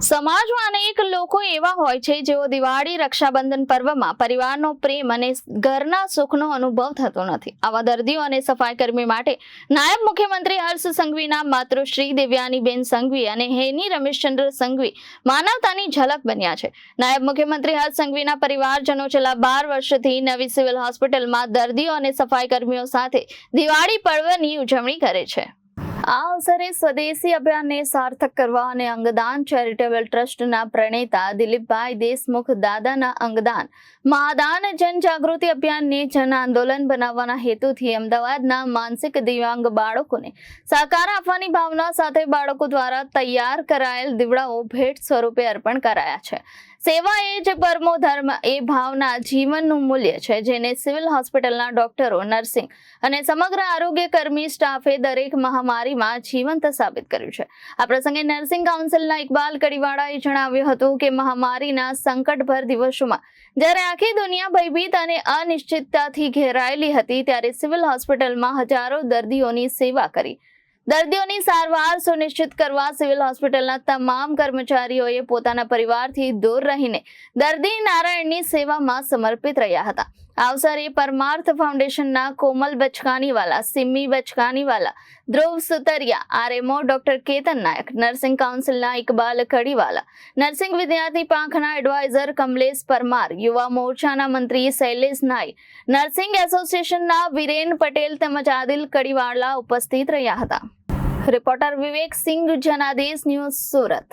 સમાજમાં અનેક લોકો એવા હોય છે જેઓ દિવાળી, રક્ષાબંધન પર્વમાં પરિવારનો પ્રેમ અને ઘરના સુખનો અનુભવ થતો નથી. આવા દર્દીઓ અને સફાઈ કર્મી માટે નાયબ મુખ્યમંત્રી હર્ષ સંઘવીના માતૃશ્રી દેવ્યાનીબેન સંઘવી અને હેની રમેશચંદ્ર સંઘવી માનવતાની ઝલક બન્યા છે. નાયબ મુખ્યમંત્રી હર્ષ સંઘવીના પરિવારજનો છેલ્લા બાર વર્ષથી નવી સિવિલ હોસ્પિટલમાં દર્દીઓ અને સફાઈ કર્મીઓ સાથે દિવાળી પર્વની ઉજવણી કરે છે. આ અવસરે સ્વદેશી અભિયાનને સાર્થક કરવા અને અંગદાન ચેરિટેબલ ટ્રસ્ટના પ્રણેતા દિલીપભાઈ દેશમુખ દાદાના અંગદાન, મહાદાન જનજાગૃતિ અભિયાનને જન આંદોલન બનાવવાના હેતુથી અમદાવાદના માનસિક દિવ્યાંગ બાળકોને સહકાર આપવાની ભાવના સાથે બાળકો દ્વારા તૈયાર કરાયેલ દીવડાઓ ભેટ સ્વરૂપે અર્પણ કરાયા છે. સેવા એ જ પરમો ધર્મ, એ ભાવના જીવનનું મૂલ્ય છે, જેને સિવિલ હોસ્પિટલના ડોક્ટરો, નર્સિંગ અને સમગ્ર આરોગ્ય કર્મી સ્ટાફે દરેક મહામારીમાં જીવંત સાબિત કર્યું છે. આ પ્રસંગે નર્સિંગ કાઉન્સિલના ઇકબાલ કડીવાળાએ જણાવ્યું હતું કે મહામારીના સંકટભર દિવસોમાં જ્યારે આખી દુનિયા ભયભીત અને અનિશ્ચિતતાથી ઘેરાયેલી હતી ત્યારે સિવિલ હોસ્પિટલમાં હજારો દર્દીઓની સેવા કરી. દર્દીઓની સારવાર સુનિશ્ચિત કરવા સિવિલ હોસ્પિટલના તમામ કર્મચારીઓએ પોતાના પરિવારથી દૂર રહીને દર્દી નારાયણની સેવામાં સમર્પિત રહ્યા હતા. આ અવસરે પરમાર્થ ફાઉન્ડેશનના Komal Bachkaniwala, Simmi Bachkaniwala, Dhruv Sutariya, RMO doctor Ketan Nayak, nursing કાઉન્સિલના Iqbal Kadiwala, nursing વિદ્યાર્થી પાંખના એડવાઇઝર કમલેશ પરમાર, યુવા મોરચાના મંત્રી શૈલેષ નાય નર્સિંગ એસોસિએશનના વિરેન પટેલ તેમજ આદિલ કડીવાલા ઉપસ્થિત રહ્યા હતા. Reporter Vivek Singh, Janadesh news Surat.